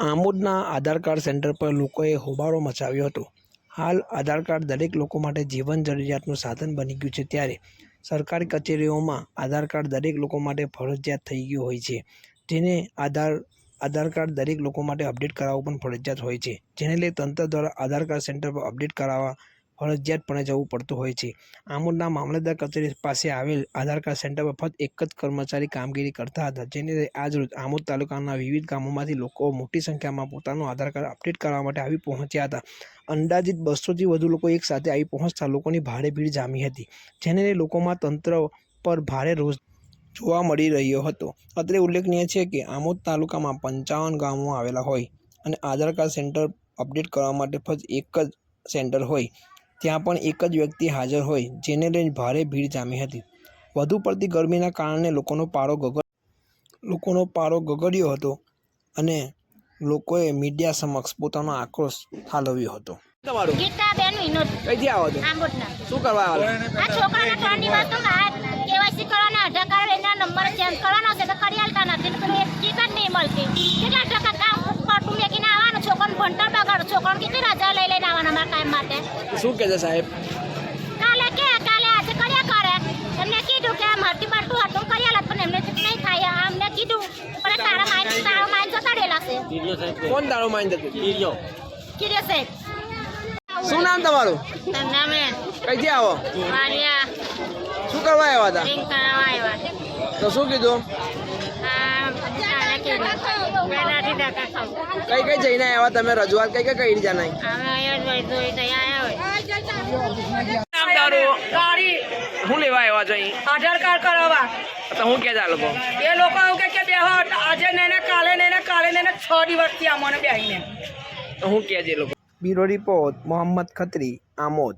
આમોદના આધાર card centre પર લોકોએ હોબાળો મચાવ્યો હતો. હાલ આધાર કાર્ડ દરેક લોકો માટે જીવન જરૂરિયાતનું સાધન બની ગયું છે ત્યારે સરકારી કચેરીઓમાં આધાર કાર્ડ દરેક લોકો માટે ફરજિયાત થઈ ગયું હોય છે, જેને આધાર આધાર કાર્ડ દરેક લોકો માટે અપડેટ કરાવવું પણ ફરજિયાત હોય છે. જેને લઈ તંત્ર દ્વારા આધાર કાર્ડ સેન્ટર પર અપડેટ કરાવવા ફરજિયાતપણે જવું પડતું હોય છે. આમોદના મામલતદાર કચેરી પાસે આવેલ આધાર કાર્ડ સેન્ટર પર ફક્ત એક જ કર્મચારી કામગીરી કરતા હતા, જેને આજ રોજ આમોદ તાલુકાના વિવિધ ગામોમાંથી લોકો મોટી સંખ્યામાં પોતાનું આધાર કાર્ડ અપડેટ કરવા માટે આવી પહોંચ્યા હતા. અંદાજિત બસોથી વધુ લોકો એક સાથે આવી પહોંચતા લોકોની ભારે ભીડ જામી હતી, જેને લોકોમાં તંત્ર પર ભારે રોષ જોવા મળી રહ્યો હતો. અત્રે ઉલ્લેખનીય છે કે આમોદ તાલુકામાં પંચાવન ગામો આવેલા હોય અને આધાર કાર્ડ સેન્ટર અપડેટ કરવા માટે ફક્ત એક જ સેન્ટર હોય. ત્યાં પણ એક જ વ્યક્તિ હાજર હોય જેને લઈને ભારે ભીડ જામી હતી. વધુ પડતી ગરમીના કારણે લોકોનો પારો ગગડ લોકોનો પારો ગગડ્યો હતો અને લોકોએ મીડિયા સમક્ષ પોતાનો આક્રોશ ઠાલવ્યો હતો. તમારું? ગીતાબેન વિનોદ. કઈથી આવો છો? આંબોટના શું કરવા આવ્યા આ છોકરાના ત્રણ દિવસ તો કેવાયસી કરવાના આધાર કાર્ડ એના નંબર ચેન્જ કરવાનો છે તો કરી આલતા નથી તો એક ચીજ જ નહીં મળતી. કેટલા ટકા કામ ખોટું મેકીને આવવાનું છોકરાનું ભણતર બગાડો છોકરાને કેટલી રજા લઈ લઈને આવવાના અમારા કામ માટે શું કહે છે સાહેબ? કાલે કે કાલે આજે કર્યા કરે. એમને કીધું કે મરતી બરતું હતું કર્યા આલત પણ એમને નહીં થાય. અમને કીધું પણ તારા માઇન તારો માઇન જતા રહેલા છે. કોણ તારો માઇન જતું કીર્યો. કીર્યો સાહેબ. શું નામ તમારું? નામે કઈથી આવો? વાલિયા. શું કરવા આવ્યા હતા? આવ્યા. તો શું કીધું. કઈ કઈ જઈને આવ્યા તમે? રજૂઆત કઈ કઈ કઈ રીતે નહીં? શું લેવા આવ્યા છો અહીં? આધાર કાર્ડ કરાવવા. તો હું કે લોકો એ લોકો આવું કે કે બે આજે ને કાલે ને કાલે ને છ દિવસથી અમને બેહીને તો હું કે જે લોકો? Bureau report Mohammad Khatri Amod.